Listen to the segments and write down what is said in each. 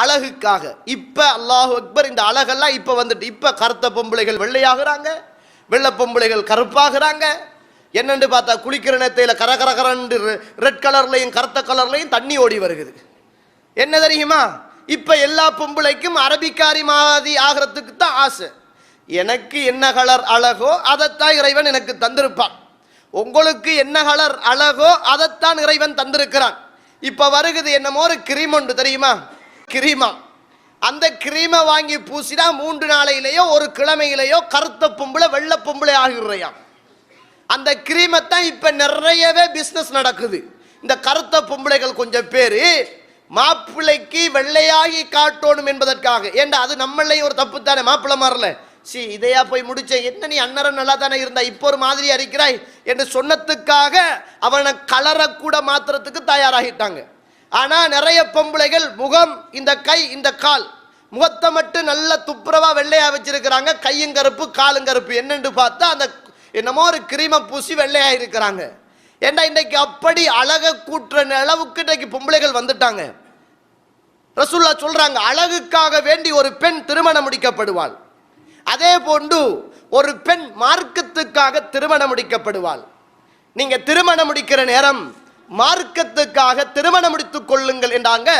அழகுக்காக. இப்ப அல்லாஹு அக்பர் இந்த அழகெல்லாம் இப்ப வந்துட்டு இப்ப கருத்த பொம்பளைகள் வெள்ளையாகிறாங்க வெள்ளை பொம்பளைகள் கருப்பாகிறாங்க. என்னென்று பார்த்தா குளிக்கிற நேரத்தில் கரகரகரண்டு ரெட் கலர்லையும் கருத்த கலர்லையும் தண்ணி ஓடி வருகுது. என்ன தெரியுமா? இப்போ எல்லா பொம்பளைக்கும் அரபிக்காரி மாதிரி ஆகிறதுக்கு தான் ஆசை. எனக்கு என்ன கலர் அழகோ அதைத்தான் இறைவன் எனக்கு தந்திருப்பான். உங்களுக்கு என்ன கலர் அழகோ அதைத்தான் இறைவன் தந்திருக்கிறான். இப்போ வருகுது என்னமோ ஒரு கிரீம் ஒன்று தெரியுமா? கிரீமா. அந்த கிரீமை வாங்கி பூசினா மூன்று நாளையிலேயோ ஒரு கிழமையிலேயோ கருத்த பொம்பளை வெள்ளை பொம்பளை ஆகிடுறையா அந்த கிரீமை தான் இப்போ நிறையவே பிஸ்னஸ் நடக்குது. இந்த கருத்த பொம்பளைகள் கொஞ்சம் பேர் மாப்பிள்ளைக்கு வெள்ளையாகி காட்டணும் என்பதற்காக. ஏண்டா அது நம்மளையும் ஒரு தப்பு தானே? மாப்பிள்ளை மாறல. சி இதையா போய் முடிச்ச என்ன நீ அன்னரம் நல்லா தானே இருந்தா இப்போ ஒரு மாதிரி அறிக்கிறாய் என்று சொன்னதுக்காக அவனை கலரை கூட மாத்துறதுக்கு தயாராகிட்டாங்க. ஆனா நிறைய பொம்பளைகள் முகம் இந்த கை இந்த கால் முகத்தை மட்டும் நல்ல துப்புரவா வெள்ளையா வச்சிருக்கிறாங்க. கையும் கருப்பு காலும் கருப்பு. என்னென்று பார்த்தா அந்த என்னமோ ஒரு கிரீமை பூசி வெள்ளையா இருக்கிறாங்க. ஏண்டா இன்னைக்கு அப்படி அழக கூட்டுற அளவுக்கு இன்னைக்கு பொம்பளைகள் வந்துட்டாங்க. ரசுல்லா சொல்றாங்க அழகுக்காக வேண்டி ஒரு பெண் திருமணம் முடிக்கப்படுவாள். அதே போன்று ஒரு பெண் மார்க்கத்துக்காக திருமணம் முடிக்கப்படுவாள். நீங்க திருமணம் முடிக்கிற நேரம் மார்க்கத்துக்காக திருமணம் முடித்துக் கொள்ளுங்கள் என்றாங்க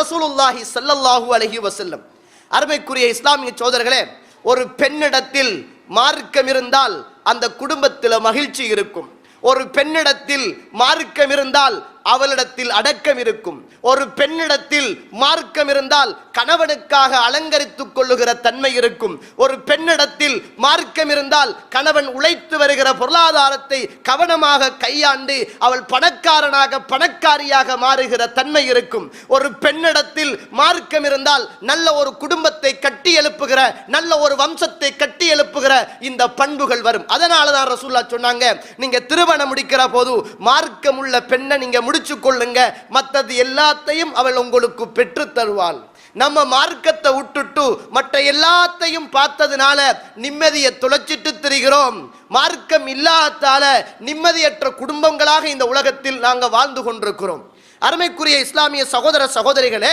ரசூலுல்லாஹி சல்லல்லாஹு அலஹி வசல்லம் அருமைக்குரிய இஸ்லாமிய சோதர்களே ஒரு பெண்ணிடத்தில் மார்க்கம் இருந்தால் அந்த குடும்பத்தில் மகிழ்ச்சி இருக்கும். ஒரு பெண்ணிடத்தில் மார்க்கம் இருந்தால் அவளிடத்தில் அடக்கம் இருக்கும். ஒரு பெண்ணிடத்தில் மார்க்கம் இருந்தால் கணவனுக்காக அலங்கரித்துக் கொள்ளுகிற தன்மை இருக்கும். ஒரு பெண்ணிடத்தில் மார்க்கம் இருந்தால் கணவன் உழைத்து வருகிற பொருளாதாரத்தை கவனமாக கையாண்டு அவள் பணக்காரனாக பணக்காரியாக மாறுகிற தன்மை இருக்கும். ஒரு பெண்ணிடத்தில் மார்க்கம் இருந்தால் நல்ல ஒரு குடும்பத்தை கட்டி எழுப்புகிற நல்ல ஒரு வம்சத்தை கட்டி எழுப்புகிற இந்த பண்புகள் வரும். அதனால தான் ரசூல்லா சொன்னாங்க நீங்க திருமணம் முடிக்கிற போது மார்க்கம் உள்ள பெண்ணை நீங்க முடிச்சு கொள்ளுங்க மற்றது எல்லாத்தையும் அவள் உங்களுக்கு பெற்று தருவாள். நம்ம மார்க்கத்தை விட்டுட்டு மற்ற எல்லாத்தையும் பார்த்ததுனால நிம்மதியை துளைச்சிட்டு திரிகிறோம். மார்க்கம் இல்லாதால நிம்மதியற்ற குடும்பங்களாக இந்த உலகத்தில் நாங்கள் வாழ்ந்து கொண்டிருக்கிறோம். அருமைக்குரிய இஸ்லாமிய சகோதர சகோதரிகளே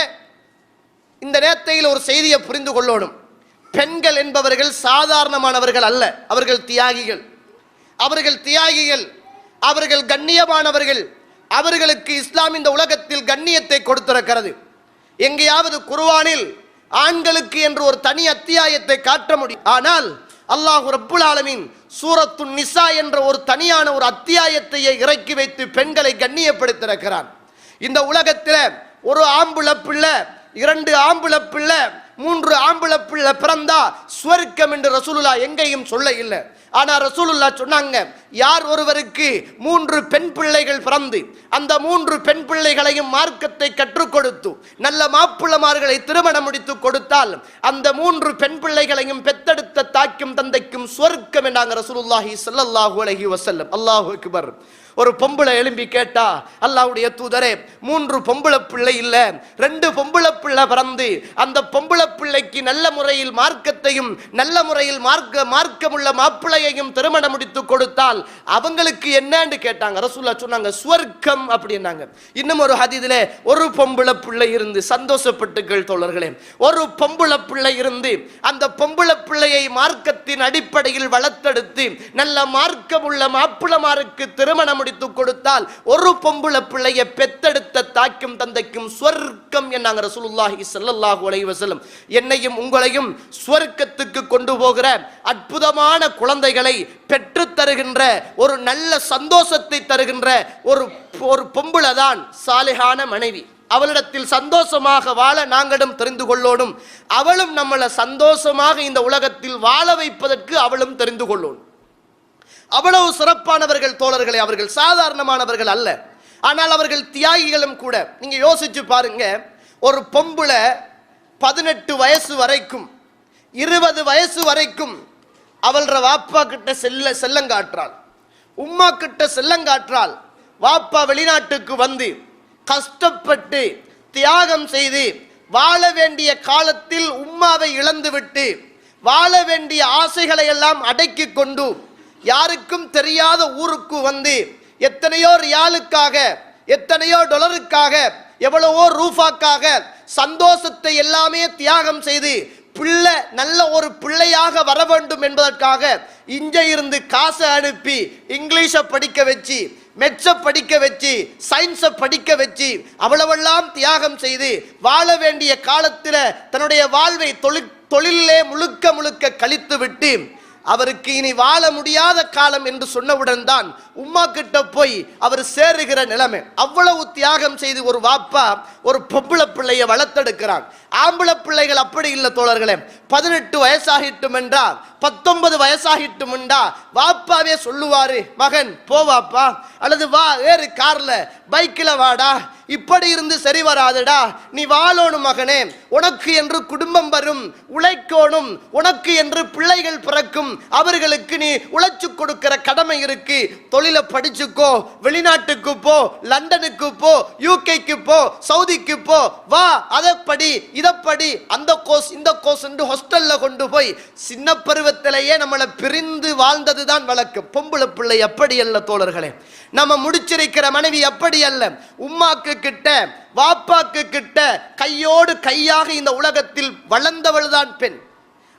இந்த நேரத்தையில் ஒரு செய்தியை புரிந்து கொள்ளணும். பெண்கள் என்பவர்கள் சாதாரணமானவர்கள் அல்ல. அவர்கள் தியாகிகள். அவர்கள் தியாகிகள். அவர்கள் கண்ணியமானவர்கள். அவர்களுக்கு இஸ்லாம் இந்த உலகத்தில் கண்ணியத்தை கொடுத்திருக்கிறது. எங்கேயாவது குர்ஆனில் ஆண்களுக்கு என்று ஒரு தனி அத்தியாயத்தை காட்ட முடியும் ஆனால் அல்லாஹ் ரப்புல் ஆலமின் சூரத்து நிசா என்ற ஒரு தனியான ஒரு அத்தியாயத்தையே இறக்கி வைத்து பெண்களை கண்ணியப்படுத்திருக்கிறான். இந்த உலகத்தில் ஒரு ஆம்புல பிள்ளை இரண்டு ஆம்பளை பிள்ளை மூன்று ஆம்பளை பிள்ளை பிறந்தா சுவர்க்கம் என்று ரசூலுல்லா எங்கேயும் சொல்ல இல்லை ஆனா ரசூலுல்லா சொன்னாங்க யார் ஒருவருக்கு மூன்று பெண் பிள்ளைகள் பிறந்து அந்த மூன்று பெண் பிள்ளைகளையும் மார்க்கத்தை கற்றுக் கொடுத்து நல்ல மாப்பிள்ளமார்களை திருமணம் முடித்து கொடுத்தால் அந்த மூன்று பெண் பிள்ளைகளையும் பெத்தெடுத்த தாக்கும் தந்தைக்கும் சொர்க்கம் என்றாங்க ரசூலுல்லாஹி சல்லாஹூ அலஹி வசல்லம் அல்லாஹு அக்பர். ஒரு பொம்பளை எழும்பி கேட்டா அல்லாவுடைய தூதரே மூன்று பொம்பளை பிள்ளை இல்ல ரெண்டு பொம்பளை பிள்ளை பிறந்து அந்த பொம்பளை பிள்ளைக்கு நல்ல முறையில் மார்க்கத்தையும் நல்ல முறையில் மார்க்க மார்க்கமுள்ள மாப்பிள்ளையையும் திருமணம் முடித்து கொடுத்தால் அவங்களுக்கு என்னன்னு கேட்டாங்க. ரசூல்லா சொன்னாங்க சுவர்க்கம் அப்படின்னாங்க. இன்னும் ஒரு ஹதீதிலே ஒரு பொம்பளை பிள்ளை இருந்து சந்தோஷப்பட்டுகள் தோழர்களே ஒரு பொம்பளை பிள்ளை இருந்து அந்த பொம்பளை பிள்ளையை மார்க்கத்தின் அடிப்படையில் வளர்த்தெடுத்து நல்ல மார்க்கமுள்ள மாப்பிள்ளமாருக்கு திருமணம் முடித்து கொடுத்தால் ஒரு பொம்பளை பிள்ளையை பெத்தெடுத்த தாக்கும் தந்தைக்கும் ஸ்வர்க்கம் என்னாங்க ரசூலுல்லாஹி ஸல்லல்லாஹு அலைஹி வஸல்லம். என்னையும் உங்களையும் ஸ்வர்க்கத்துக்கு கொண்டு போகிற அற்புதமான குழந்தைகளை பெற்று தருகின்ற ஒரு நல்ல சந்தோஷத்தை தருகின்ற ஒரு ஒரு பொம்பளை தான் சாலிகான மனைவி. அவளிடத்தில் சந்தோஷமாக வாழ நாங்களும் தெரிந்து கொள்ளோடும் அவளும் நம்மளை சந்தோஷமாக இந்த உலகத்தில் வாழ வைப்பதற்கு அவளும் தெரிந்து கொள்ளோடும் அவ்வளவு சிறப்பானவர்கள் தோழர்களை அவர்கள் சாதாரணமானவர்கள் அல்ல. ஆனால் அவர்கள் தியாகிகளும் கூட. நீங்க யோசிச்சு பாருங்க ஒரு பொம்புல பதினெட்டு வயசு வரைக்கும் இருபது வயசு வரைக்கும் அவள்ற வாப்பா கிட்ட செல்ல செல்லங்காற்றாள் உம்மா கிட்ட செல்லங்காற்றாள் வாப்பா வெளிநாட்டுக்கு வந்து கஷ்டப்பட்டு தியாகம் செய்து வாழ வேண்டிய காலத்தில் உம்மாவை இழந்துவிட்டு வாழ வேண்டிய ஆசைகளை எல்லாம் அடக்கி கொண்டு யாருக்கும் தெரியாத ஊருக்கு வந்து எத்தனையோ ரியாலுக்காக எத்தனையோ டொலருக்காக எவ்வளவோ ரூஃபாக்காக சந்தோஷத்தை எல்லாமே தியாகம் செய்து பிள்ளை நல்ல ஒரு பிள்ளையாக வர வேண்டும் என்பதற்காக இங்கே இருந்து காசை அனுப்பி இங்கிலீஷை படிக்க வச்சு மெட்ஸை படிக்க வச்சு சயின்ஸை படிக்க வச்சு அவ்வளவெல்லாம் தியாகம் செய்து வாழ வேண்டிய காலத்தில் தன்னுடைய வாழ்வை தொழில் தொழிலே முழுக்க முழுக்க கழித்து விட்டு அவருக்கு இனி வாழ முடியாத காலம் என்று சொன்னவுடன் தான் உம்மா கிட்ட போய் அவர் சேருகிற நிலைமை. அவ்வளவு தியாகம் செய்து ஒரு வாப்பா ஒரு பொம்பளை பிள்ளைய வளர்த்தெடுக்கிறான். ஆம்பளை பிள்ளைகள் அப்படி இல்லை தோழர்களே. பதினெட்டு வயசாகிட்டும் என்றா பத்தொன்பது வயசாகிட்டும் என்றா வாப்பாவே சொல்லுவாரு மகன் போவாப்பா அல்லது வா வேறு கார்ல பைக்கில் வாடா. இப்படி இருந்து சரி வராதுடா. நீ வாழணும் மகனே. உனக்கு என்று குடும்பம் வரும் உழைக்கோணும். உனக்கு என்று பிள்ளைகள் பிறக்கும். அவர்களுக்கு நீ உழைச்சு கொடுக்கிற கடமை இருக்கு. தொழில் படிச்சுக்கோ வெளிநாட்டுக்கு போ லண்டனுக்கு போ யூகேக்கு போ சவுதிக்கு போ வா அதை படி இதை படி அந்த கோர்ஸ் இந்த கோர்ஸ் என்று ஹாஸ்டல்ல கொண்டு போய் சின்ன பருவத்திலேயே நம்மளை பிரிந்து வாழ்ந்தது தான் வழக்கு. பொம்பளை பிள்ளை எப்படி அல்ல தோழர்களே? நம்ம முடிச்சிருக்கிற மனைவி எப்படி அல்ல? உம்மாக்கு கிட்ட வாப்பாக்கு கிட்ட கையோடு கையாக இந்த உலகத்தில் வளர்ந்தவள் தான் பெண்.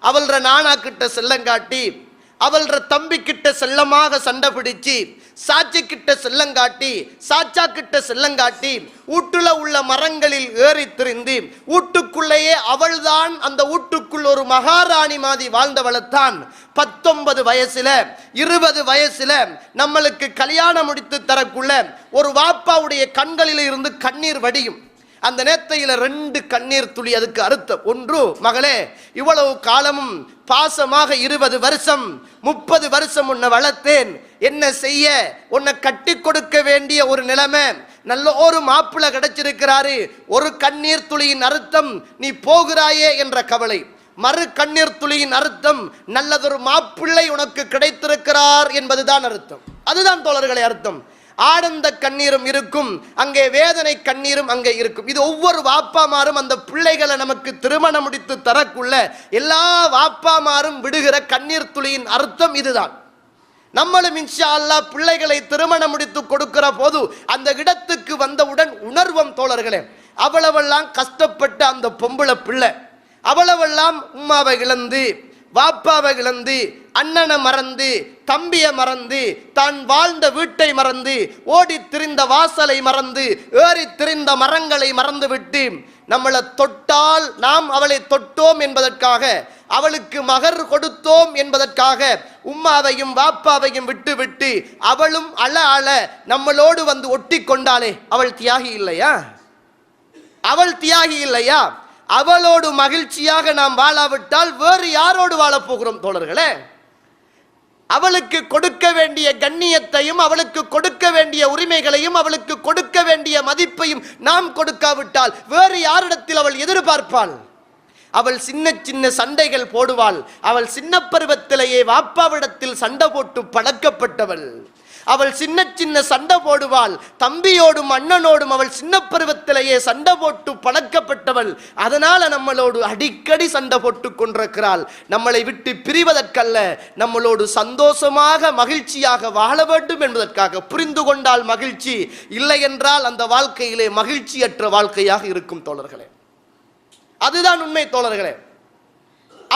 அவள்ற நானா கிட்ட செல்லங்காட்டி அவள்ற தம்பி கிட்ட செல்லமாக சண்டை பிடிச்சு சாட்சி கிட்ட செல்லங்காட்டி சாச்சா கிட்ட செல்லங்காட்டி வீட்டுல உள்ள மரங்களில் ஏறி திரிந்து வீட்டுக்குள்ளேயே அவள்தான் அந்த வீட்டுக்குள் ஒரு மகாராணி மாதிரி வாழ்ந்தவளைத்தான். பத்தொன்பது வயசுல இருபது வயசுல நம்மளுக்கு கல்யாணம் முடித்து தரக்குள்ள ஒரு வாப்பாவுடைய கண்களில் இருந்து கண்ணீர் வடியும். அந்த நேத்தையில் ரெண்டு கண்ணீர் துளி அதுக்கு அர்த்தம் ஒன்று மகளே இவ்வளவு காலமும் பாசமாக இருபது வருஷம் முப்பது வருஷம் உன்னை வளர்த்தேன். என்ன செய்ய? உன்னை கட்டி கொடுக்க வேண்டிய ஒரு நிலைமை. நல்ல ஒரு மாப்பிள்ளை கிடைச்சிருக்கிறாரு. ஒரு கண்ணீர் துளியின் அர்த்தம் நீ போகிறாயே என்ற கவலை. மறு கண்ணீர் துளியின் அர்த்தம் நல்லதொரு மாப்பிள்ளை உனக்கு கிடைத்திருக்கிறார் என்பதுதான் அர்த்தம். அதுதான் தோழர்களை அர்த்தம். ஆனந்த கண்ணீரும் இருக்கும். அங்கே வேதனை கண்ணீரும் அங்கே இருக்கும். இது ஒவ்வொரு வாப்பாமாரும் அந்த பிள்ளைகளை நமக்கு திருமணம் முடித்து தரக்குள்ள எல்லா வாப்பாமாரும் விடுகிற கண்ணீர் துளியின் அர்த்தம் இதுதான். நம்மளும் இன்ஷா அல்லாஹ் பிள்ளைகளை திருமணம் முடித்து கொடுக்கிற போது அந்த இடத்துக்கு வந்தவுடன் உணர்வம் தோழர்களே. அவ்வளவெல்லாம் கஷ்டப்பட்ட அந்த பொம்பளை பிள்ளை. அவ்வளவெல்லாம் உம்மாவை இழந்து வாப்பாவை இழந்து அண்ணனை மறந்து தம்பியை மறந்து தான் வாழ்ந்த வீட்டை வீட்டை மறந்து ஓடி திரிந்த வாசலை மறந்து ஏறி திரிந்த மரங்களை மறந்து விட்டு நம்மளை தொட்டால் நாம் அவளை தொட்டோம் என்பதற்காக அவளுக்கு மகர் கொடுத்தோம் என்பதற்காக உம்மாவையும் வாப்பாவையும் விட்டு விட்டு அவளும் அழ அழ நம்மளோடு வந்து ஒட்டி கொண்டாளே அவள் தியாகி இல்லையா? அவள் தியாகி இல்லையா? அவளோடு மகிழ்ச்சியாக நாம் வாழாவிட்டால் வேறு யாரோடு வாழப் போகிறோம் தோழர்களே? அவளுக்கு கொடுக்க வேண்டிய கண்ணியத்தையும் அவளுக்கு கொடுக்க வேண்டிய உரிமைகளையும் அவளுக்கு கொடுக்க வேண்டிய மதிப்பையும் நாம் கொடுக்காவிட்டால் வேறு யாரிடத்தில் அவள் எதிர்பார்ப்பாள்? அவள் சின்ன சின்ன சண்டைகள் போடுவாள். அவள் சின்ன பருவத்திலேயே வாப்பாவிடத்தில் சண்டை போட்டு பழக்கப்பட்டவள். அவள் சின்ன சின்ன சண்டை போடுவாள். தம்பியோடும் அண்ணனோடும் அவள் சின்ன பருவத்திலேயே சண்டை போட்டு பழக்கப்பட்டவள். அதனால நம்மளோடு அடிக்கடி சண்டை போட்டு கொண்டிருக்கிறாள். நம்மளை விட்டு பிரிவதற்கல்ல நம்மளோடு சந்தோஷமாக மகிழ்ச்சியாக வாழ வேண்டும் என்பதற்காக புரிந்து கொண்டால் மகிழ்ச்சி. இல்லை என்றால் அந்த வாழ்க்கையிலே மகிழ்ச்சியற்ற வாழ்க்கையாக இருக்கும் தோழர்களே. அதுதான் உண்மை தோழர்களே.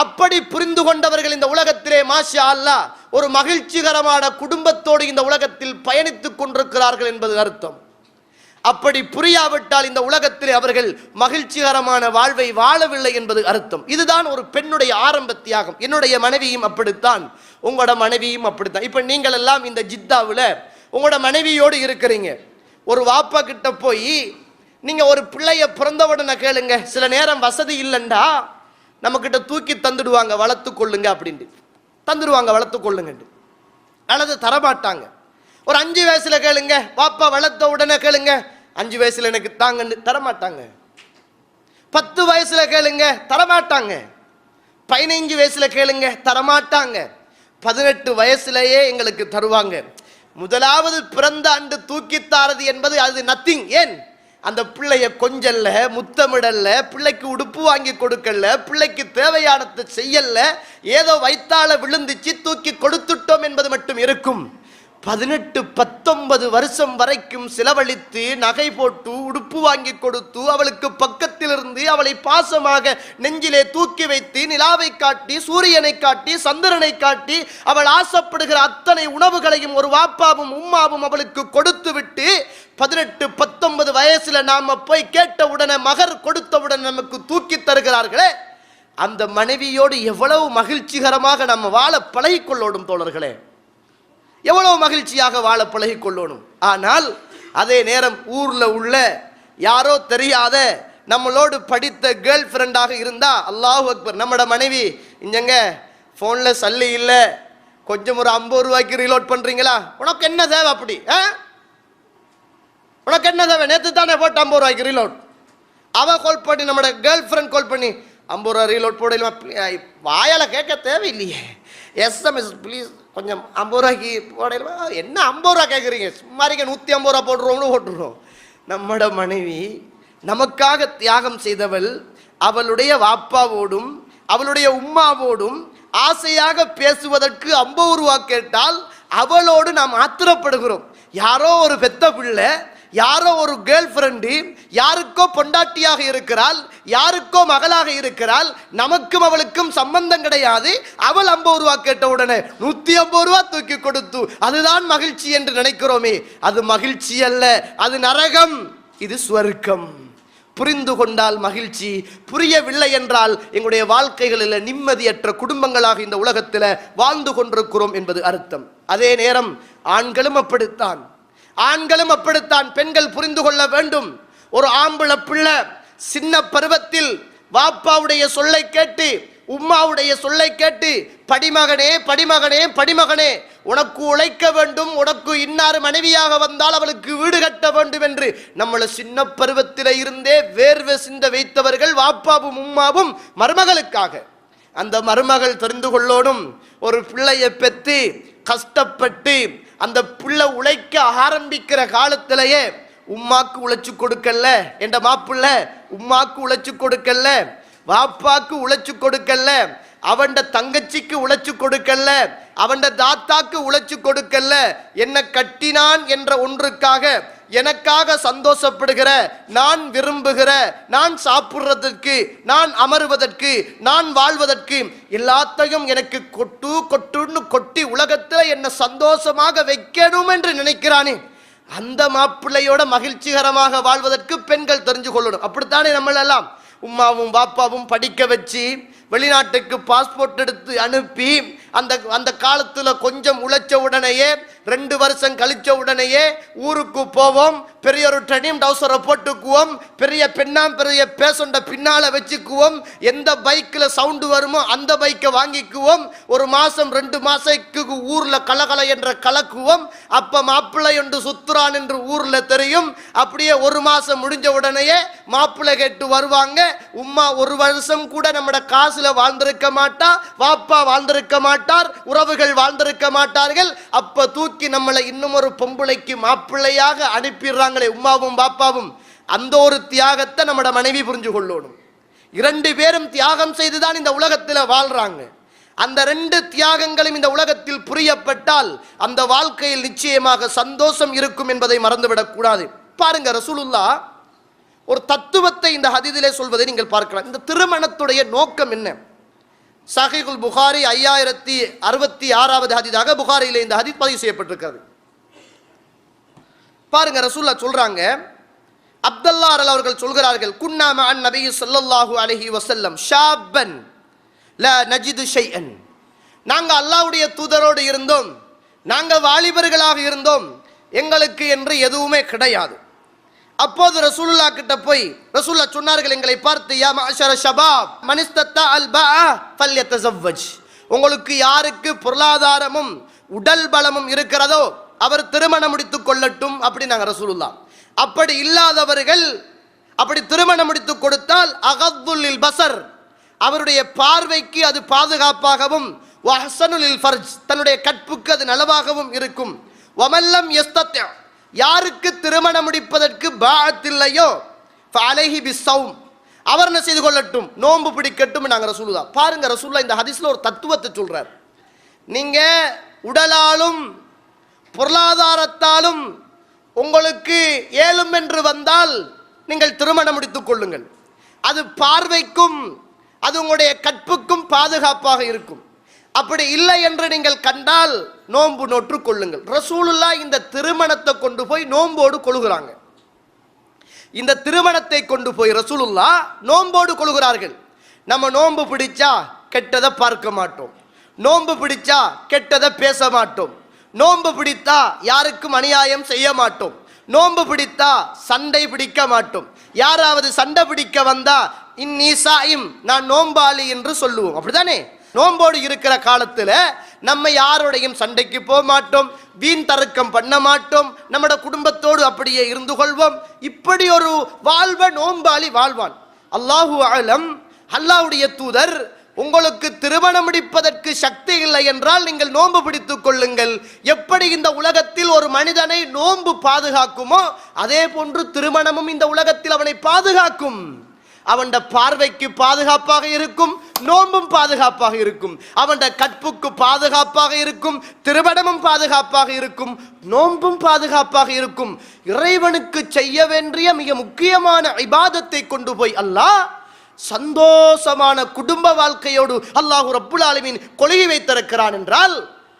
அப்படி புரிந்து கொண்டவர்கள் இந்த உலகத்திலே மாஷா அல்லாஹ் ஒரு மகிழ்ச்சிகரமான குடும்பத்தோடு இந்த உலகத்தில் பயணித்துக் கொண்டிருக்கிறார்கள் என்பது அர்த்தம். அப்படி புரியாவிட்டால் இந்த உலகத்திலே அவர்கள் மகிழ்ச்சிகரமான வாழ்வை வாழவில்லை என்பது அர்த்தம். இதுதான் ஒரு பெண்ணுடைய ஆரம்ப தியாகம். என்னுடைய மனைவியும் அப்படித்தான். உங்களோட மனைவியும் அப்படித்தான். இப்போ நீங்கள் எல்லாம் இந்த ஜித்தாவில் உங்களோட மனைவியோடு இருக்கிறீங்க. ஒரு வாப்பா கிட்ட போய் நீங்கள் ஒரு பிள்ளைய பிறந்தவுடனே கேளுங்க. சில நேரம் வசதி இல்லைண்டா. நம்மக்கிட்ட தூக்கி தந்துடுவாங்க வளர்த்து கொள்ளுங்க அப்படின்ட்டு. தந்துடுவாங்க வளர்த்து கொள்ளுங்கன்ட்டு. அல்லது தரமாட்டாங்க. ஒரு அஞ்சு வயசுல கேளுங்க பாப்பா வளர்த்த உடனே கேளுங்க. அஞ்சு வயசுல எனக்கு தாங்கன்னு தரமாட்டாங்க. பத்து வயசுல கேளுங்க தரமாட்டாங்க. பதினைஞ்சு வயசுல கேளுங்க தரமாட்டாங்க. பதினெட்டு வயசுலயே எங்களுக்கு தருவாங்க. முதலாவது பிறந்த ஆண்டு தூக்கி தாரது என்பது அது நத்திங் ஏன்? அந்த பிள்ளைய கொஞ்சல்ல முத்தமிடல்ல பிள்ளைக்கு உடுப்பு வாங்கி கொடுக்கல பிள்ளைக்கு தேவையானதை செய்யல ஏதோ வைத்தால விழுந்துச்சு தூக்கி கொடுத்துட்டோம் என்பது மட்டும் இருக்கும். பதினெட்டு பத்தொன்பது வருஷம் வரைக்கும் செலவழித்து நகை போட்டு உடுப்பு வாங்கி கொடுத்து அவளுக்கு பக்கத்தில் இருந்து அவளை பாசமாக நெஞ்சிலே தூக்கி வைத்து நிலாவை காட்டி சூரியனை காட்டி சந்திரனை காட்டி அவள் ஆசைப்படுகிற அத்தனை உணவுகளையும் ஒரு வாப்பாவும் உம்மாவும் அவளுக்கு கொடுத்து விட்டு பதினெட்டு பத்தொன்பது வயசுல நாம போய் கேட்ட உடனே மகர் கொடுத்தவுடன் நமக்கு தூக்கி தருகிறார்களே. அந்த மனைவியோடு எவ்வளவு மகிழ்ச்சிகரமாக நம்ம வாழ பழகிக்கொள்ளோடும் தோழர்களே. எவ்வளோ மகிழ்ச்சியாக வாழ பழகி கொள்ளணும். ஆனால் அதே நேரம் ஊரில் உள்ள யாரோ தெரியாத நம்மளோடு படித்த கேர்ள் ஃப்ரெண்டாக இருந்தால் அல்லாஹ் அக்பர் நம்மட மனைவி இஞ்சங்க ஃபோனில் சல்லி இல்லை கொஞ்சம் ஒரு ஐம்பது ரூபாய்க்கு ரீலோட் பண்ணுறீங்களா உனக்கு என்ன தேவை அப்படி ஆ? உனக்கு என்ன தேவை? நேற்று தானே போட்டு ஐம்பது ரூபாய்க்கு ரீலோட் அவன் கால் பண்ணி நம்மட கேர்ள் ஃப்ரெண்ட் கால் பண்ணி ஐம்பது ரூபா ரீலோட் போடலாமா வாயால் கேட்க தேவையில்லையே. எஸ்எம்எஸ் ப்ளீஸ் கொஞ்சம் ஐம்பது ரூபாய்க்கு போடலாமா என்ன ஐம்பது ரூபா கேட்குறீங்க சும்மா இருக்க நூற்றி ஐம்பது ரூபா போட்டுருவோம்னு போட்டுருவோம். நம்மட மனைவி நமக்காக தியாகம் செய்தவள் அவளுடைய வாப்பாவோடும் அவளுடைய உம்மாவோடும் ஆசையாக பேசுவதற்கு ஐம்பது ரூபா கேட்டால் அவளோடு நாம் ஆத்திரப்படுகிறோம். யாரோ ஒரு பெத்த பிள்ளை யாரோ ஒரு கேர்ள் ஃப்ரெண்டு யாருக்கோ பொண்டாட்டியாக இருக்கிறாள் யாருக்கோ மகளாக இருக்கிறாள் நமக்கும் அவளுக்கும் சம்பந்தம் கிடையாது. அவள் ஐம்பது ரூபா கேட்ட உடனே நூத்தி ஐம்பது ரூபா தூக்கி கொடுத்து அதுதான் மகிழ்ச்சி என்று நினைக்கிறோமே. அது மகிழ்ச்சி அல்ல அது நரகம் இது ஸ்வர்க்கம் புரிந்து கொண்டால் மகிழ்ச்சி புரியவில்லை என்றால் எங்களுடைய வாழ்க்கைகளில் நிம்மதியற்ற குடும்பங்களாக இந்த உலகத்தில் வாழ்ந்து கொண்டிருக்கிறோம் என்பது அர்த்தம். அதே நேரம் ஆண்களும் அப்படித்தான். ஆண்களும் அப்படித்தான். பெண்கள் புரிந்து கொள்ள வேண்டும். ஒரு ஆம்பளை பிள்ளை சின்ன பருவத்தில் வாப்பாவுடைய சொல்லை கேட்டு உம்மாவுடைய சொல்லை கேட்டு படிமகனே படிமகனே படிமகனே உனக்கு உழைக்க வேண்டும் உனக்கு இன்னார் மனைவியாக வந்தால் அவளுக்கு வீடு கட்ட வேண்டும் என்று நம்மளை சின்ன பருவத்தில இருந்தே வேர்வை சிந்த வைத்தவர்கள் வாப்பாவும் உம்மாவும் மருமகளுக்காக. அந்த மருமகள் தெரிந்து கொள்ளோடும் ஒரு பிள்ளையை பெற்று கஷ்டப்பட்டு அந்த பிள்ளை உழைக்க ஆரம்பிக்கிற காலத்திலேயே உம்மாக்கு உழைச்சு கொடுக்கல. என்ற மாப்பிள்ள உம்மாக்கு உழைச்சு கொடுக்கல. வாப்பாக்கு உழைச்சு கொடுக்கல. அவன் தங்கச்சிக்கு உழைச்சு கொடுக்கல. அவன்ட தாத்தாக்கு உழைச்சு கொடுக்கல. என்ன கட்டினான் என்ற ஒன்றுக்காக எனக்காக சந்தோஷப்படுகிற நான் விரும்புகிற நான் சாப்பிட்றதற்கு நான் அமருவதற்கு நான் வாழ்வதற்கு எல்லாத்தையும் எனக்கு கொட்டு கொட்டுன்னு கொட்டி உலகத்தில் என்னை சந்தோஷமாக வைக்கணும் என்று நினைக்கிறானே. அந்த மாப்பிள்ளையோட மகிழ்ச்சிகரமாக வாழ்வதற்கு பெண்கள் தெரிஞ்சு கொள்ளணும். அப்படித்தானே நம்மளெல்லாம் உம்மாவும் பாப்பாவும் படிக்க வச்சு வெளிநாட்டுக்கு பாஸ்போர்ட் எடுத்து அனுப்பி அந்த அந்த காலத்துல கொஞ்சம் உழைச்ச உடனேயே ரெண்டு வருஷம் கழிச்ச உடனேயே ஊருக்கு போவோம் பெரிய ஒரு ட்ரெனிம் டவுசரை போட்டுக்குவோம் பெரிய பெண்ணாம் பெரிய பேசண்ட பின்னால வச்சுக்குவோம் எந்த பைக்கில் சவுண்டு வருமோ அந்த பைக்கை வாங்கிக்குவோம் ஒரு மாசம் ரெண்டு மாசத்துக்கு ஊர்ல கலகல என்ற கலக்குவோம் அப்ப மாப்பிள்ளை என்று சுத்துறான் என்று ஊர்ல தெரியும் அப்படியே ஒரு மாசம் முடிஞ்ச உடனேயே மாப்பிள்ளை கேட்டு வருவாங்க உம்மா ஒரு வருஷம் கூட நம்மட காசுல வாழ்ந்திருக்க மாட்டா வாப்பா வாழ்ந்திருக்க மாட்டார் உறவுகள் வாழ்ந்திருக்க மாட்டார்கள். அப்ப தூக்கி நம்மளை இன்னும் ஒரு பொம்பளைக்கு மாப்பிள்ளையாக அனுப்பிடுறாங்களே உமாவும் பாப்பாவும். அந்த ஒரு தியாகத்தை நம்மட மனைவி புரிஞ்சு கொள்ளணும். இரண்டு பேரும் தியாகம் செய்துதான் இந்த உலகத்தில் வாழ்றாங்க. அந்த ரெண்டு தியாகங்களும் இந்த உலகத்தில் புரியப்பட்டால் அந்த வாழ்க்கையில் நிச்சயமாக சந்தோஷம் இருக்கும் என்பதை மறந்துவிடக்கூடாது பாருங்க ரசூலுல்லா ஒரு தத்துவத்தை இந்த ஹதிதிலே சொல்வதை நீங்கள் பார்க்கலாம். இந்த திருமணத்துடைய நோக்கம் என்ன? சஹீகுல் புகாரி ஐயாயிரத்தி அறுபத்தி ஆறாவது ஹதீதாக புகாரியில் இந்த ஹதீத் பதிவு செய்யப்பட்டிருக்கிறது. பாருங்க ரசூல்லா சொல்றாங்க அப்துல்லா அல் அவர்கள் சொல்கிறார்கள் குன்னாம அன் நபி ஸல்லல்லாஹு அலஹி வசல்லம் ஷாபன் ல நஜிது ஷைஅன். நாங்கள் அல்லாவுடைய தூதரோடு இருந்தோம் நாங்கள் வாலிபர்களாக இருந்தோம் எங்களுக்கு என்று எதுவுமே கிடையாது. அப்போது ரசூலுல்லா கிட்ட போய் ரசூல்லா சொன்னார்கள் எங்களை பார்த்து யா மஅஷர ஷபாப் மனிஸ்தத்தா அல் பா ஃபல்யத்தஸவ்வஜ். உங்களுக்கு யாருக்கு பொருளாதாரமும் உடல் பலமும் இருக்கிறதோ அவர் திருமணம் முடித்துக் கொள்ளட்டும் அப்படி நாங்கள் ரசூலுல்லா அப்படி இல்லாதவர்கள் அப்படி திருமணம் முடித்து கொடுத்தால் அகத்துல்லில் பசர் அவருடைய பார்வைக்கு அது பாதுகாப்பாகவும் வஹசனுலில் ஃபர்ஜ் தன்னுடைய கற்புக்கு அது நலவாகவும் இருக்கும். வமல்லம் எஸ்தத்யா யாருக்கு திருமணம் முடிப்பதற்கு பாத்தில்லையோ அலைஹி பிசவும் அவர் என்ன செய்து கொள்ளட்டும்? நோன்பு பிடிக்கட்டும் நாங்கள் ரசூலுதா பாருங்க ரசூல்லா இந்த ஹதிஸில் ஒரு தத்துவத்தை சொல்றார். நீங்க உடலாலும் பொருளாதாரத்தாலும் உங்களுக்கு ஏலும் என்று வந்தால் நீங்கள் திருமணம் முடித்துக் கொள்ளுங்கள். அது பார்வைக்கும் அது உங்களுடைய கற்புக்கும் பாதுகாப்பாக இருக்கும். அப்படி இல்லை என்று நீங்கள் கண்டால் நோன்பு நோற்று கொள்ளுங்கள். ரசூலுல்லா இந்த திருமணத்தை கொண்டு போய் நோன்போடு கொள்கிறாங்க இந்த திருமணத்தை கொண்டு போய் ரசூலுல்லா நோன்போடு கொள்கிறார்கள் நம்ம நோன்பு பிடிச்சா கெட்டதை பார்க்க மாட்டோம். நோன்பு பிடிச்சா கெட்டதை பேச மாட்டோம். நோன்பு பிடித்தா யாருக்கும் அநியாயம் செய்ய மாட்டோம். நோன்பு பிடித்தா சண்டை பிடிக்க மாட்டோம். யாராவது சண்டை பிடிக்க வந்தா இந்நீசாயும் நான் நோம்பாளி என்று சொல்லுவோம். அப்படிதானே நோம்போடு இருக்கிற காலத்தில் நம்ம யாரோடையும் சண்டைக்கு போக மாட்டோம் வீண் தருக்கம் பண்ண மாட்டோம் நம்மட குடும்பத்தோடு அப்படியே இருந்து கொள்வோம். இப்படி ஒரு வாழ்வ நோம்பாளி வாழ்வான். அல்லாஹு அலம் அல்லாவுடைய தூதர் உங்களுக்கு திருமணம் முடிப்பதற்கு சக்தி இல்லை என்றால் நீங்கள் நோன்பு பிடித்துக் கொள்ளுங்கள். எப்படி இந்த உலகத்தில் ஒரு மனிதனை நோன்பு பாதுகாக்குமோ அதே போன்று திருமணமும் இந்த உலகத்தில் அவனை பாதுகாக்கும். அவன் பார்வைக்கு பாதுகாப்பாக இருக்கும் நோன்பும் பாதுகாப்பாக இருக்கும். அவன் கற்புக்கு பாதுகாப்பாக இருக்கும் திருமணமும் பாதுகாப்பாக இருக்கும் நோன்பும் பாதுகாப்பாக இருக்கும். இறைவனுக்கு செய்ய வேண்டிய மிக முக்கியமான ஐபாதத்தை கொண்டு போய் அல்லாஹ் சந்தோஷமான குடும்ப வாழ்க்கையோடு அல்லாஹு ரப்புல் ஆலமின் கொலையை வைத்திருக்கிறான் என்றால்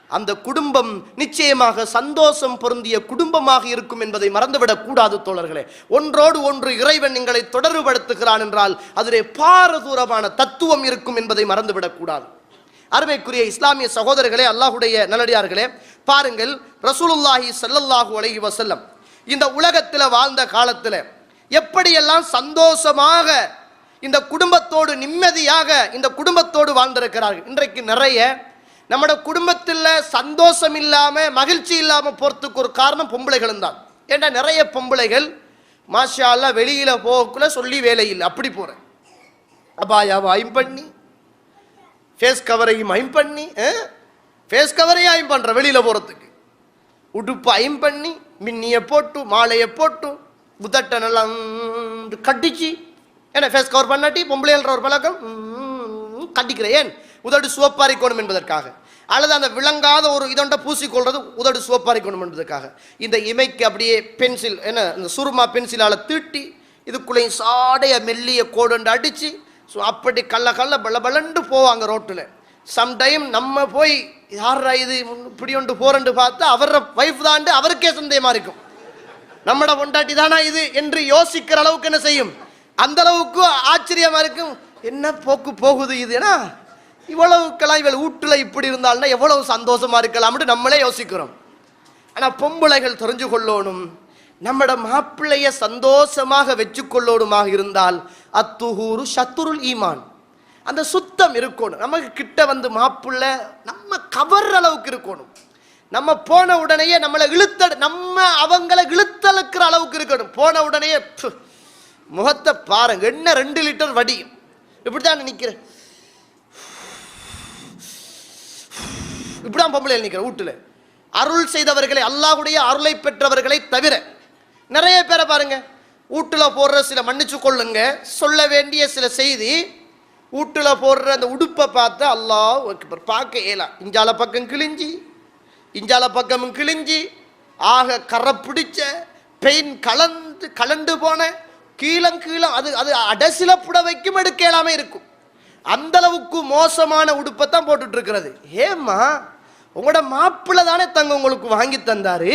அந்த குடும்பம் நிச்சயமாக சந்தோஷம் பொருந்திய குடும்பமாக இருக்கும் என்பதை மறந்துவிடக் கூடாது தோழர்களே. ஒன்றோடு ஒன்று இறைவன் எங்களை தொடர்புபடுத்துகிறான் என்றால் அதிலே பாரதூரமான தத்துவம் இருக்கும் என்பதை மறந்துவிடக் கூடாது. அருமைக்குரிய இஸ்லாமிய சகோதரர்களே அல்லாஹுடைய நல்லடியார்களே பாருங்கள் ரசூலுல்லாஹி சல்லல்லாஹு அலஹி வசல்லம் இந்த உலகத்தில் வாழ்ந்த காலத்தில் எப்படியெல்லாம் சந்தோஷமாக இந்த குடும்பத்தோடு நிம்மதியாக இந்த குடும்பத்தோடு வாழ்ந்திருக்கிறார்கள். இன்றைக்கு நிறைய நம்மட குடும்பத்தில் சந்தோஷம் இல்லாமல் மகிழ்ச்சி இல்லாமல் போகிறதுக்கு ஒரு காரணம் பொம்பளைகளும் தான். ஏன்னா நிறைய பொம்பளைகள் மாஷாலாம் வெளியில் போகக்குள்ள சொல்லி வேலை இல்லை அப்படி போகிறேன் அபாயாவை ஐம் பண்ணி ஃபேஸ் கவரையும் ஐம் பண்ணி ஃபேஸ் கவரையும் ஐம் பண்ணுறேன் வெளியில் போகிறதுக்கு உடுப்பு ஐம் பண்ணி மின்னியை போட்டு மாலையை போட்டு உதட்டை நல்லா கட்டிச்சு. ஏன்னா ஃபேஸ் கவர் பண்ணாட்டி பொம்பளைன்ற ஒரு பழக்கம் கட்டிக்கிறேன் ஏன்? உதடு சுவப்பாரிக்கணும் என்பதற்காக. அல்லது அந்த விளங்காத ஒரு இதொண்ட பூசிக்கொள்றது உதடு சுவப்பாரிக்கணும் என்பதற்காக. இந்த இமைக்கு அப்படியே பென்சில் என்ன இந்த சுருமா பென்சிலால் தீட்டி இதுக்குள்ளேயும் சாடைய மெல்லிய கோடுண்டு அடித்து ஸோ அப்படி கள்ள கல்ல பல பலண்டு போவாங்க ரோட்டில். சம்டைம் நம்ம போய் யாரா இது இப்படி ஒன்று போறண்டு பார்த்தா அவர வைஃப் தாண்டு அவருக்கே சந்தேகமாக இருக்கும். நம்மட பொண்டாட்டி தானா இது என்று யோசிக்கிற அளவுக்கு என்ன செய்யும்? அந்த அளவுக்கு ஆச்சரியமா இருக்கும். என்ன போக்கு போகுது இது ஏன்னா இவ்வளவுக்கெல்லாம் இவள் வீட்டில் இப்படி இருந்தால்னா எவ்வளவு சந்தோஷமா இருக்கலாம்னு நம்மளே யோசிக்கிறோம். ஆனால் பொம்பளைகள் தெரிஞ்சு கொள்ளணும். நம்மட மாப்பிள்ளைய சந்தோஷமாக வச்சு கொள்ளணுமாக இருந்தால் அத்துஹூரு சத்துருள் ஈமான். அந்த சுத்தம் இருக்கணும். நமக்கு கிட்ட வந்து மாப்பிள்ளை நம்ம கவர் அளவுக்கு இருக்கணும். நம்ம போன உடனேயே நம்மளை இழுத்த நம்ம அவங்கள இழுத்தழுக்கிற அளவுக்கு இருக்கணும். போன உடனேயே முகத்தை பாருங்க. என்ன ரெண்டு லிட்டர் வடியும் இப்படித்தான் நினைக்கிறேன். இப்படிதான் பொம்பளை நிற்கிற வீட்டுல. அருள் செய்தவர்களை அல்லாஹுடைய அருளை பெற்றவர்களை தவிர நிறைய பேரை பாருங்க. வீட்டுல போடுற சில மன்னிச்சு கொள்ளுங்க சொல்ல வேண்டிய சில செய்தி வீட்டுல போடுற அந்த உடுப்பை பார்த்து அல்லாஹ் அக்பர் பார்க்க ஏலாம் இஞ்சால பக்கம் கிழிஞ்சி இஞ்சால பக்கமும் கிழிஞ்சி ஆக கரை பிடிச்ச பெயின் கலந்து கலண்டு போன கீழம் கீழம் அது அது அடசில புடவைக்கும் எடுக்க இயலாம இருக்கும். அந்தளவுக்கு மோசமான உடுப்பை தான் போட்டுட்ருக்கிறது ஏம்மா? உங்களோட மாப்பிள்ளை தானே தங்க உங்களுக்கு வாங்கி தந்தாரு.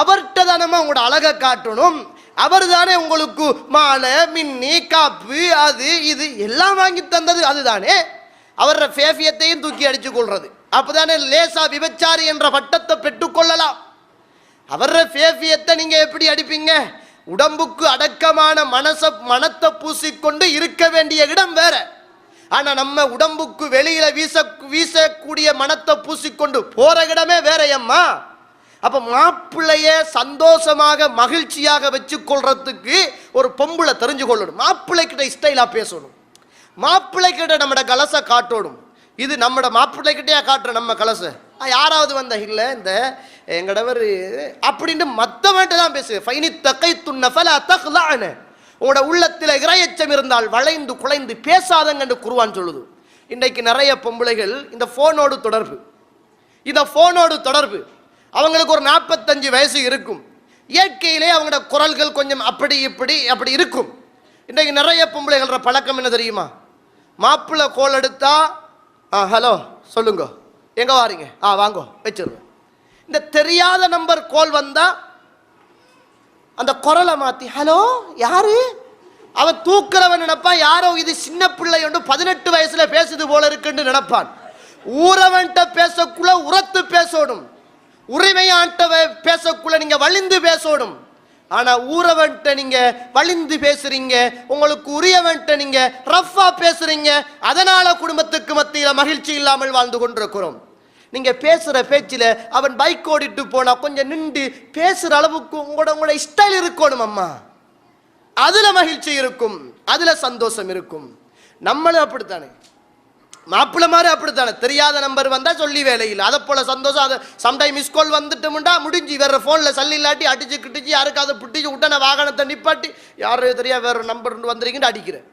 அவர்கிட்ட தானம்மா உங்களோட அழகை காட்டணும். அவர் தானே உங்களுக்கு மாலை மின்னி காப்பு அது இது எல்லாம் வாங்கி தந்தது அதுதானே. அவர ஃபேஃபியத்தையும் தூக்கி அடிச்சு கொள்றது அப்பதானே லேசா விபச்சாரி என்ற பட்டத்தை பெற்றுக்கொள்ளலாம் அவர ஃபேஃபியத்தை நீங்க எப்படி அடிப்பீங்க? உடம்புக்கு அடக்கமான மனச மனத்தை பூசிக்கொண்டு இருக்க வேண்டிய இடம் வேற. ஆனா நம்ம உடம்புக்கு வெளியில வீச வீசக்கூடிய மனத்தை பூசிக்கொண்டு போற இடமே வேறையம்மா. அப்போ அப்ப மாப்பிள்ளைய சந்தோஷமாக மகிழ்ச்சியாக வச்சு கொள்றதுக்கு ஒரு பொம்பளை தெரிஞ்சு கொள்ளணும். மாப்பிள்ளை கிட்ட ஸ்டைலா பேசணும். மாப்பிள்ளை கிட்ட நம்மட கலசை காட்டணும் இது நம்மட மாப்பிள்ளை கிட்டயா காட்டுற நம்ம கலசை? யாராவது வந்த இல்லை இந்த எங்கடவர் அப்படின்ட்டு மற்றவன்ட்டு தான் பேசு ஃபைனி தக்கை துன்னஃபல தஹ்லான. உங்களோட உள்ளத்தில் இரையச்சம் இருந்தால் வளைந்து குலைந்து பேசாதங்கன்னு குருவான் சொல்லுது. இன்றைக்கு நிறைய பொம்பளைகள் இந்த ஃபோனோடு தொடர்பு. இந்த ஃபோனோடு தொடர்பு. அவங்களுக்கு ஒரு நாற்பத்தஞ்சு வயசு இருக்கும். இயற்கையிலே அவங்களோட குரல்கள் கொஞ்சம் அப்படி இப்படி அப்படி இருக்கும். இன்றைக்கு நிறைய பொம்பளைகள பழக்கம் என்ன தெரியுமா? மாப்பிள்ளை கோல் எடுத்தா ஆ ஹலோ சொல்லுங்க. எங்கே வாரீங்க? ஆ வாங்கோ வச்சிருவேன் இந்த தெரியாத நம்பர் கோல் வந்தால் அந்த குரலை மாற்றி ஹலோ யாரு? அவன் தூக்குறவன் நினைப்பான் யாரோ இது சின்ன பிள்ளை ஒன்று பதினெட்டு வயசுல பேசுது போல இருக்குன்னு நினைப்பான். ஊரவன்ட்ட பேசக்குள்ள உரத்து பேசணும் உரிமையான்ட்ட பேசக்குள்ள நீங்க வலிந்து பேசணும் ஆனா ஊரவன்ட்ட நீங்க வலிந்து பேசுறீங்க உங்களுக்கு உரியவன்ட்ட நீங்க ரஃபா பேசுறீங்க அதனால குடும்பத்துக்கு மத்தியில மகிழ்ச்சி இல்லாமல் வாழ்ந்து கொண்டிருக்கிறோம். நீங்க பேசுற பேச்சில் அவன் பைக் ஓடிட்டு போனா கொஞ்சம் நின்று பேசுற அளவுக்கு உங்களோட உங்களோட ஸ்டைல் இருக்கணும் அம்மா. அதுல மகிழ்ச்சி இருக்கும். அதுல சந்தோஷம் இருக்கும். நம்மளும் அப்படித்தானே? மாப்பிள்ள மாதிரி அப்படித்தானே? தெரியாத நம்பர் வந்தா சொல்லி வேலையில் அதை போல சந்தோஷம் அதை சம்டைம் மிஸ் கால் வந்துட்டோம்டா முடிஞ்சு வேற ஃபோனில் சல்லி இல்லாட்டி அடிச்சு கிட்டிச்சு யாருக்காவது புட்டிச்சு உடனே வாகனத்தை நிப்பாட்டி யாரும் தெரியா வேற நம்பர் வந்துறீங்கன்னு அடிக்கிறேன்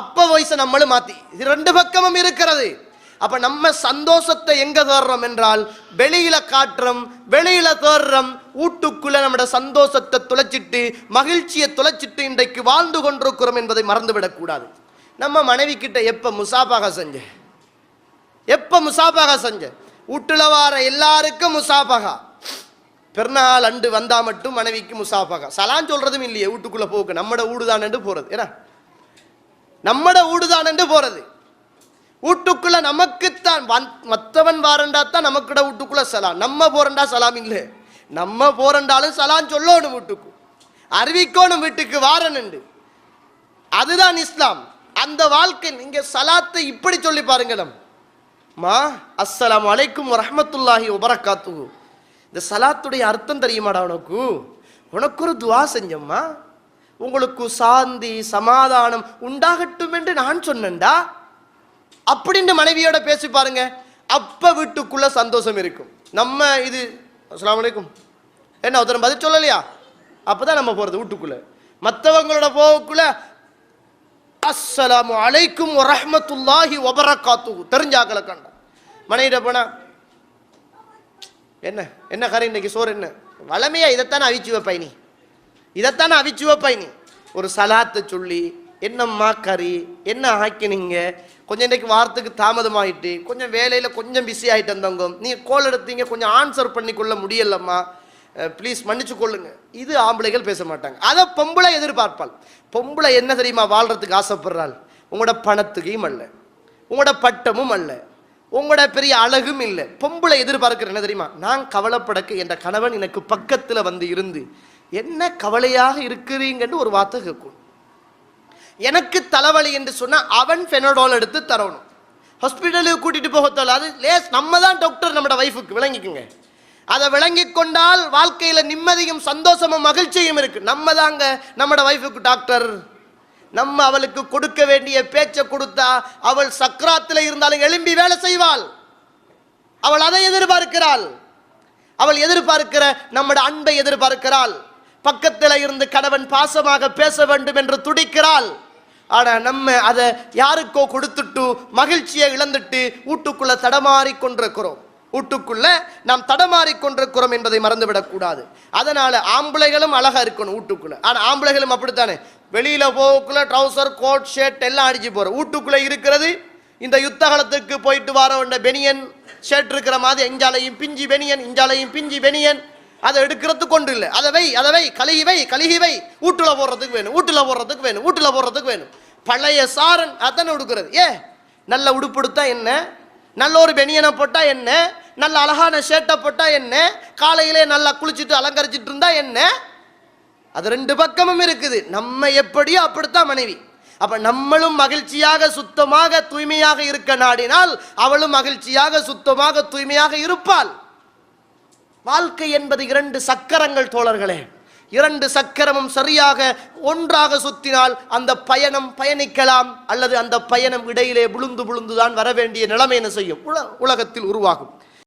அப்போ வயசை நம்மளும் மாற்றி இது ரெண்டு பக்கமும் இருக்கிறது. அப்ப நம்ம சந்தோஷத்தை எங்க தேடுறோம் என்றால் வெளியில காட்டுறோம் வெளியில தேடுறோம் வீட்டுக்குள்ள நம்மட சந்தோஷத்தை துளைச்சிட்டு மகிழ்ச்சியை துளைச்சிட்டு இன்றைக்கு வாழ்ந்து கொண்டிருக்கிறோம் என்பதை மறந்துவிடக்கூடாது நம்ம மனைவி கிட்ட எப்ப முசாபாக செஞ்ச? எப்ப முசாபாக செஞ்ச? வீட்டுல வார எல்லாருக்கும் முசாபாகா. பெருநாள் அண்டு வந்தா மட்டும் மனைவிக்கு முசாபாகா. சலான் சொல்றதும் இல்லையே வீட்டுக்குள்ள போக்கு நம்மட ஊடுதானண்டு போறது. ஏன்னா நம்மட ஊடுதானண்டு போறது. வீட்டுக்குள்ள நமக்குத்தான் வந்- வாரண்டா தான் நமக்கிட வீட்டுக்குள்ள சலாம். நம்ம போறண்டா சலாம் இல்லை. நம்ம போறண்டாலும் சலாம் சொல்லணும் வீட்டுக்கு. அறிவிக்கணும் வீட்டுக்கு வாரனுண்டு அதுதான் இஸ்லாம். அந்த வாழ்க்கை நீங்க சலாத்தை இப்படி சொல்லி பாருங்களம் மா அஸ்ஸலாம் அலைக்கும் வரஹ்மத்துல்லாஹி உபரக்காத்து இந்த சலாத்துடைய அர்த்தம் தெரியுமாடா உனக்கு? உனக்கு ஒரு துவா செஞ்சம்மா. உங்களுக்கு சாந்தி சமாதானம் உண்டாகட்டும் என்று நான் சொன்னேன்டா. அப்படின்னு மனைவியோட பேசி பாருங்க. அப்ப வீட்டுக்குள்ள சந்தோஷம் இருக்கும். நம்ம இது அஸ்லாம் அலைக்கும். என்ன ஒருத்தர் பதில் சொல்லலையா? அப்பதான் நம்ம போறது வீட்டுக்குள்ள. மற்றவங்களோட போகக்குள்ள அஸ்ஸலாமு அலைக்கும் வரஹ்மத்துல்லாஹி வபரகாத்துஹு. தெரிஞ்சாக்கல கண்ட மனைவிட போனா என்ன என்ன கரை இன்னைக்கு சோறு என்ன? வளமையா இதைத்தானே அவிச்சு வைப்பாய் நீ. இதைத்தானே அவிச்சு வைப்பாய் நீ. ஒரு சலாத்தை சொல்லி என்னம்மா கறி என்ன ஆக்கினீங்க? கொஞ்சம் இன்றைக்கு வாரத்துக்கு தாமதமாயிட்டு கொஞ்சம் வேலையில் கொஞ்சம் பிஸி ஆகிட்டு வந்தவங்க நீங்கள் கோல் எடுத்தீங்க கொஞ்சம் ஆன்சர் பண்ணி கொள்ள முடியலம்மா ப்ளீஸ் மன்னிச்சு கொள்ளுங்க. இது ஆம்பளைகள் பேச மாட்டாங்க. அதை பொம்பளை எதிர்பார்ப்பாள். பொம்பளை என்ன தெரியுமா வாழ்கிறதுக்கு ஆசைப்படுறாள்? உங்களோட பணத்துக்கையும் அல்ல. உங்களோட பட்டமும் அல்ல. உங்களோட பெரிய அழகும் இல்லை. பொம்பளை எதிர்பார்க்கிற என்ன தெரியுமா? நான் கவலைப்படக்க என்ற கணவன் எனக்கு பக்கத்தில் வந்து இருந்து என்ன கவலையாக இருக்கிறீங்கன்னு ஒரு வார்த்தை கேட்கும். எனக்கு தலைவலி என்று சொன்னால் அவன் ஃபெனடால் எடுத்து தரணும். ஹாஸ்பிட்டலுக்கு கூட்டிட்டு போக தேவை அது லேஸ் நம்ம தான் டாக்டர் நம்மட வைஃபுக்கு விளங்கிக்குங்க. அதை விளங்கி கொண்டால் வாழ்க்கையில் நிம்மதியும் சந்தோஷமும் மகிழ்ச்சியும் இருக்கு. நம்ம தாங்க நம்மட வைஃபுக்கு டாக்டர் நம்ம அவளுக்கு கொடுக்க வேண்டிய பேச்சை கொடுத்தா அவள் சக்கராத்தில் இருந்தாலும் எழும்பி வேலை செய்வாள். அவள் அதை எதிர்பார்க்கிறாள். அவள் எதிர்பார்க்கிற நம்மட அன்பை எதிர்பார்க்கிறாள். பக்கத்தில் இருந்து கணவன் பாசமாக பேச வேண்டும் என்று துடிக்கிறாள். ஆனால் நம்ம அதை யாருக்கோ கொடுத்துட்டு மகிழ்ச்சியை இழந்துட்டு வீட்டுக்குள்ளே தடமாறி கொண்டிருக்கிறோம். வீட்டுக்குள்ள நாம் தடமாறி கொண்டிருக்கிறோம் என்பதை மறந்துவிடக்கூடாது அதனால ஆம்பளைகளும் அழகா இருக்கணும் வீட்டுக்குள்ள. ஆனால் ஆம்பளைகளும் அப்படித்தானே? வெளியில போகக்குள்ள ட்ரௌசர் கோட் ஷர்ட் எல்லாம் அடிச்சு போறோம் வீட்டுக்குள்ள இருக்கிறது இந்த யுத்த காலத்துக்கு போயிட்டு வர வேண்டிய பெனியன் ஷர்ட் இருக்கிற மாதிரி எஞ்சாலையும் பிஞ்சி பெனியன் இஞ்சாலையும் பிஞ்சி பெனியன் அதை எடுக்கிறதுக்கு ஒன்று இல்லை. அதை வை அதை வை கழுகி வை கழுகி வை. வீட்டுல போடுறதுக்கு வேணும் வீட்டுல போடுறதுக்கு வேணும் வீட்டுல போடுறதுக்கு வேணும். பழைய சாரன் அதானே உடுக்கிறது. ஏ நல்ல உடுப்புடுத்தா என்ன? நல்ல ஒரு பெனியனை போட்டால் என்ன? நல்ல அழகான ஷர்ட்டை போட்டால் என்ன? காலையிலே நல்லா குளிச்சுட்டு அலங்கரிச்சிட்டு இருந்தா என்ன? அது ரெண்டு பக்கமும் இருக்குது. நம்ம எப்படியோ அப்படித்தான் மனைவி. அப்ப நம்மளும் மகிழ்ச்சியாக சுத்தமாக தூய்மையாக இருக்க நாடினால் அவளும் மகிழ்ச்சியாக சுத்தமாக தூய்மையாக இருப்பாள். வாழ்க்கை என்பது இரண்டு சக்கரங்கள் தோழர்களே. இரண்டு சக்கரமும் சரியாக ஒன்றாக சுத்தினால் அந்த பயணம் பயணிக்கலாம் அல்லது அந்த பயணம் இடையிலே புழுந்து புழுந்துதான் வர வேண்டிய நிலைமை என்ன செய்யும்? உல- உலகத்தில் உருவாகும்.